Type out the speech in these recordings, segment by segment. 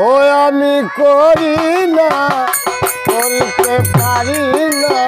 ও আমি করি না বলতে পারি না।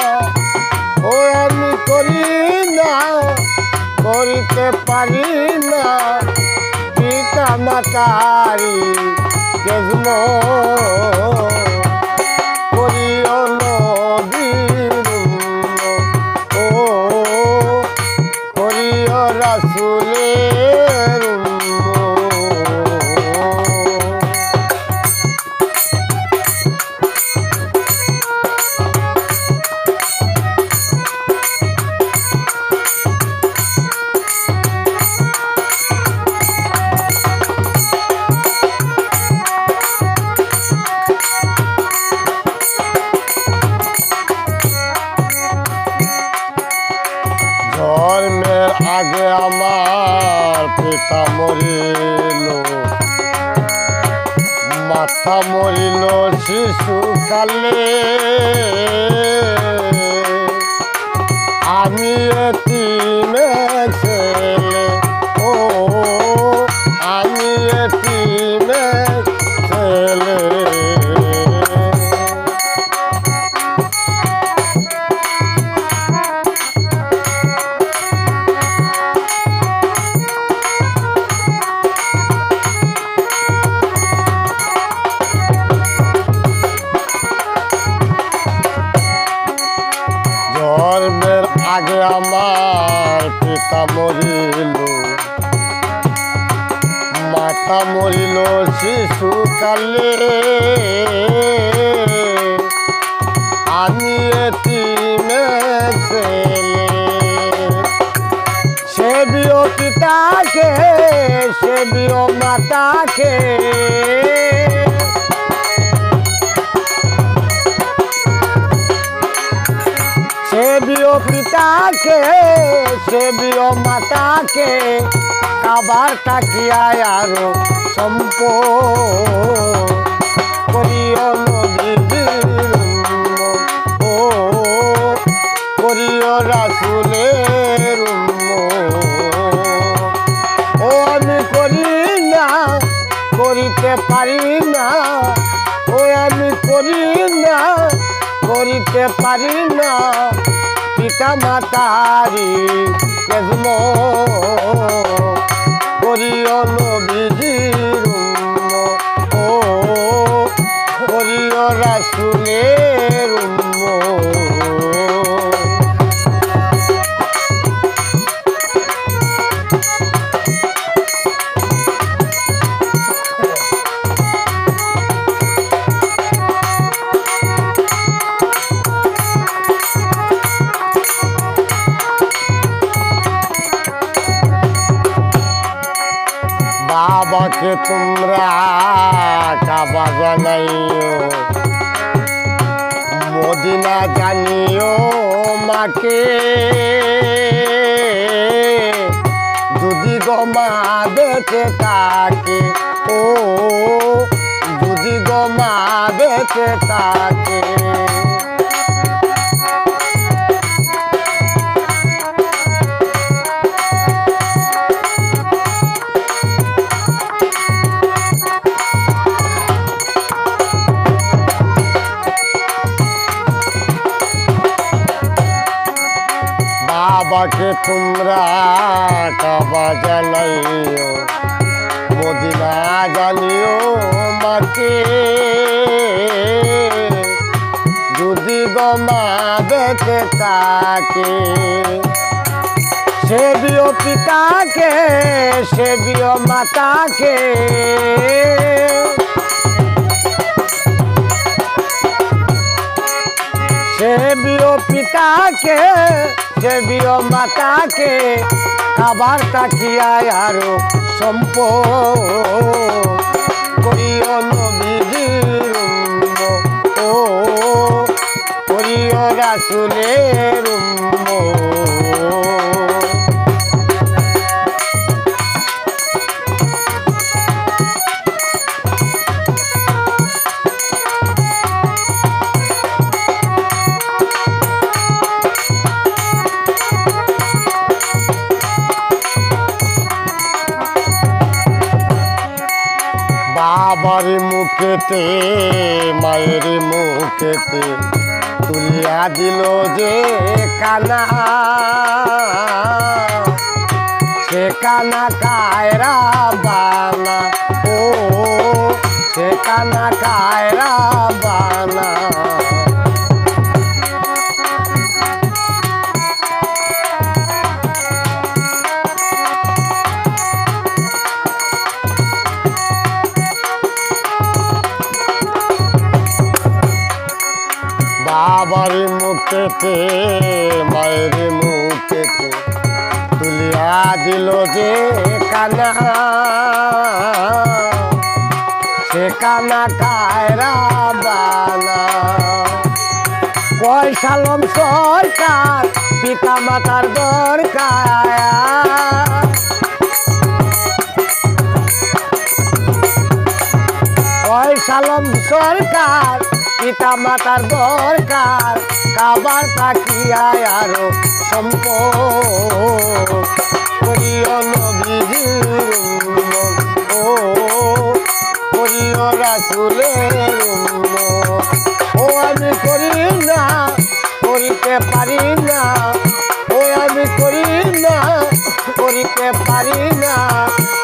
মাথা মরিল শিশু কালে। আমি এতিমে ছেলে। মাতা মরিল শিশু কালে। আমি এতিমে ছেলে। সে বিও পিতাকে, সে বিও মাতাকে। সেবিও পিতাকে সেবিও মাতাকে। কাবার তাকিয়ায় আরও সম্প করিও ও। ও আমি না, করিতে পারি না। ও আমি করি না, করিতে পারি না। পিতা মাতারি কেজম করিও বাবাকে তোমরা কাবা জানাইও। মদিনা জানিও মাকে। যদি গমা বেঁচে থাকে, ও, যদি গমা বেঁচে থাকে বাবাকে তোমরা কাবা জানাইও, মদিনা জানিও মাকে। যদি গমা বেঁচে থাকে সেবিও পিতাকে সেবিও মাতাকে। সেবিও পিতাকে সেবিও মাতাকে খাবার তাকিয়ায় আরও সম্প করিও নবীজির ও করিও রাসুলের উম্মত। বাবার মুখেতে, মায়ের মুখেতে তুলিয়া দিল যে কানা। সে কানা কায়রা বানা, ও, সে কানা কায়রা বানা। মুখেতে, মায়ের মুখেতে তুলিয়া দিল যে কানা। সে কানা কায়রা বানা। পয়সালম সরকার পিতা মাতার দরকার। পয়সালম সরকার পিতা মাতার দরকার, কাবার তাকিয়ায় আরও সম্পদ। করিও নবীজির ও করিও রাসুলের। ও আমি করি না, করিতে পারি না। ও আমি করি না, করিতে পারি না।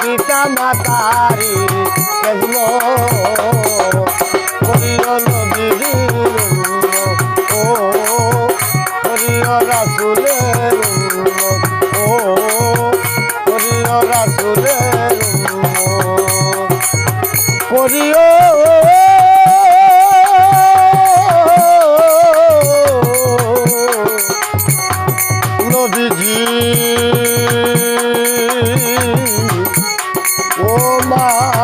পিতা মাতারি করিও। নবীজি ও মা।